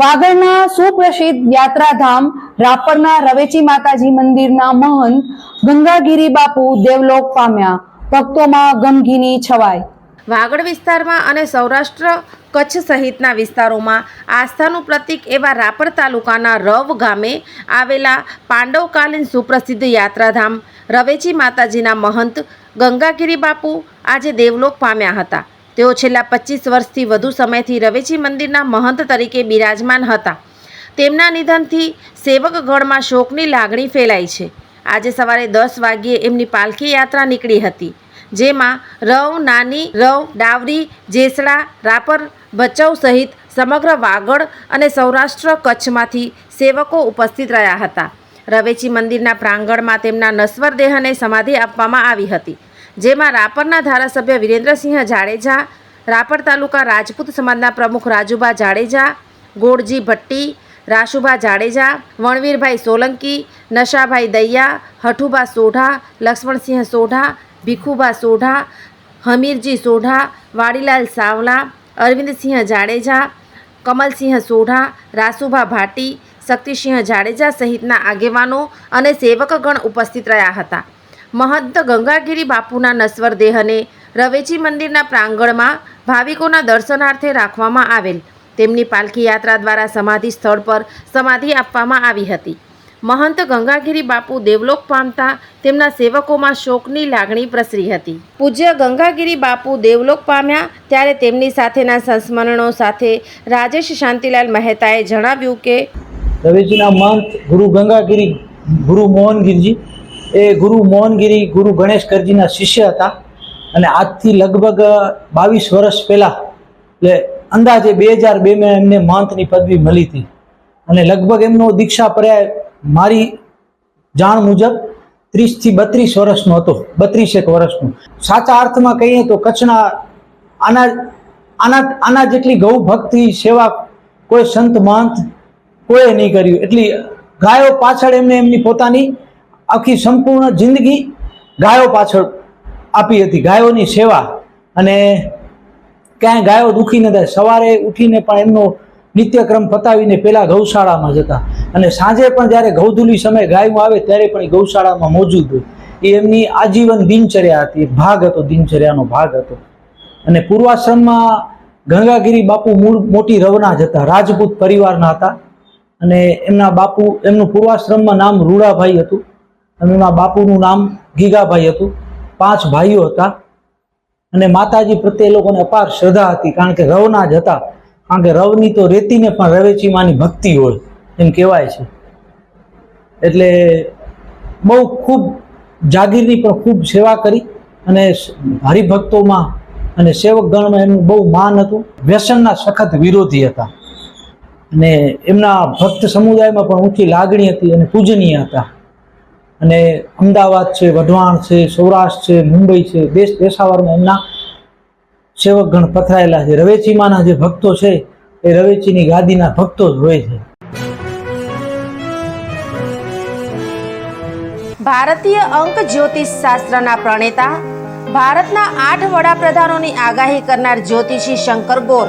વાગડના સુપ્રસિદ્ધ યાત્રાધામ રાપરના રવેચી માતાજી મંદિરના મહંત ગંગાગીરી બાપુ દેવલોક પામ્યા. ભક્તોમાં ગમગીની છવાઈ. વાગડ વિસ્તારમાં અને સૌરાષ્ટ્ર કચ્છ સહિતના વિસ્તારોમાં આસ્થાનું પ્રતીક એવા રાપર તાલુકાના રવ ગામે આવેલા પાંડવકાલીન સુપ્રસિદ્ધ યાત્રાધામ રવેચી માતાજીના મહંત ગંગાગીરી બાપુ આજે દેવલોક પામ્યા હતા. તેઓ છેલ્લા પચીસ વર્ષથી વધુ સમયથી રવેચી મંદિરના મહંત તરીકે બિરાજમાન હતા. તેમના નિધનથી સેવકગઢમાં શોકની લાગણી ફેલાઈ છે. આજે સવારે દસ વાગ્યે એમની પાલખી યાત્રા નીકળી હતી, જેમાં રવ, નાની, રવ, ડાવરી, જેસડા, રાપર ભચાઉ સહિત સમગ્ર વાગડ અને સૌરાષ્ટ્ર કચ્છમાંથી સેવકો ઉપસ્થિત રહ્યા હતા. રવેચી મંદિરના પ્રાંગણમાં તેમના નશ્વર દેહને સમાધિ આપવામાં આવી હતી. જેમાં રાપરના ધારાસભ્ય વિરેન્દ્રસિંહ જાડેજા, રાપર તાલુકા રાજપૂત સમાજના પ્રમુખ રાજુભા જાડેજા ગોળજી ભટ્ટી, રાશુભા જાડેજા, વણવીરભાઈ સોલંકી, નશાભાઈ દૈયા, હઠુભા સોઢા, લક્ષ્મણસિંહ સોઢા, ભીખુભા સોઢા, હમીરજી સોઢા, વાડીલાલ સાવલા, અરવિંદસિંહ જાડેજા, કમલસિંહ સોઢા, રાસુભા ભાટી, શક્તિસિંહ જાડેજા સહિતના આગેવાનો અને સેવકગણ ઉપસ્થિત રહ્યા હતા. મહંત ગંગાગીરી બાપુના નશ્વર દેહને રવેચી મંદિરના પ્રાંગણમાં ભાવિકોના દર્શનાર્થે રાખવામાં આવેલ. તેમની પાલખી યાત્રા દ્વારા સમાધિ સ્થળ પર સમાધિ આપવામાં આવી હતી. મહંત ગંગાગીરી બાપુ દેવલોક પામતા તેમના સેવકોમાં શોકની લાગણી પ્રસરી હતી. પૂજ્ય ગંગાગીરી બાપુ દેવલોક પામ્યા ત્યારે તેમની સાથેના સંસ્મરણો સાથે રાજેશ શાંતિલાલ મહેતાએ જણાવ્યું કે રવેજીના મહંત ગુરુ ગંગાગીરી ગુરુ મોહનગીરજી એ ગુરુ મોહનગીરી, ગુરુ ગણેશ કરજીના શિષ્ય હતા. અને આજથી લગભગ બાવીસ વર્ષ પહેલાં, એટલે અંદાજે બે હજાર બેમાં એમને મહંતની પદવી મળી હતી. અને લગભગ એમનો દીક્ષા પર્યાય મારી જાણ મુજબ ત્રીસથી બત્રીસ વર્ષનો હતો. બત્રીસેક વર્ષનો. સાચા અર્થમાં કહીએ તો કચ્છના આના આના આના જેટલી ગૌ ભક્તિ સેવા કોઈ સંત મહંત કોઈએ નહીં કર્યું એટલી ગાયો પાછળ એમને એમની પોતાની આખી સંપૂર્ણ જિંદગી ગાયો પાછળ આપી હતી. ગાયોની સેવા અને ક્યાંય ગાયો દુખી ન થાય. સવારે ઉઠીને પણ એમનો નિત્યક્રમ પતાવીને પહેલાં ગૌશાળામાં જતા. અને સાંજે પણ જ્યારે ગૌધુલી સમય ગાયું આવે ત્યારે પણ એ ગૌશાળામાં મોજૂદ હોય. એ એમની આજીવન દિનચર્યા હતી. ભાગ હતો, દિનચર્યાનો ભાગ હતો. અને પૂર્વાશ્રમમાં ગંગાગીરી બાપુ મૂળ મોટી રવના જ હતા. રાજપૂત પરિવારના હતા. અને એમના બાપુ, એમનું પૂર્વાશ્રમમાં નામ રૂડાભાઈ હતું. અને એમાં બાપુનું નામ ગીગાભાઈ હતું. પાંચ ભાઈઓ હતા. અને માતાજી પ્રત્યે એ લોકોને અપાર શ્રદ્ધા હતી, કારણ કે રવના જ હતા. કારણ કે રવની તો રેતીને પણ રવેચીમાંની ભક્તિ હોય, એમ કહેવાય છે. એટલે બહુ ખૂબ જાગીરની પણ ખૂબ સેવા કરી અને હરિભક્તોમાં અને સેવક ગણમાં એમનું બહુ માન હતું. વ્યસનના સખત વિરોધી હતા. અને એમના ભક્ત સમુદાયમાં પણ ઊંચી લાગણી હતી અને પૂજનીય હતા. અને અમદાવાદ છે, વઢવાણ છે, સૌરાષ્ટ્ર છે, મુંબઈ છે દેશ દેશાવરમાં એમના સેવકગણ પથરાયેલા છે. રવેચીમાંના જે ભક્તો છે, એ રવેચીની ગાદીના ભક્તો જ હોય છે. ભારતીય અંક જ્યોતિષ શાસ્ત્રના પ્રણેતા, ભારતના આઠ વડાપ્રધાનોની આગાહી કરનાર જ્યોતિષી શંકર ગોર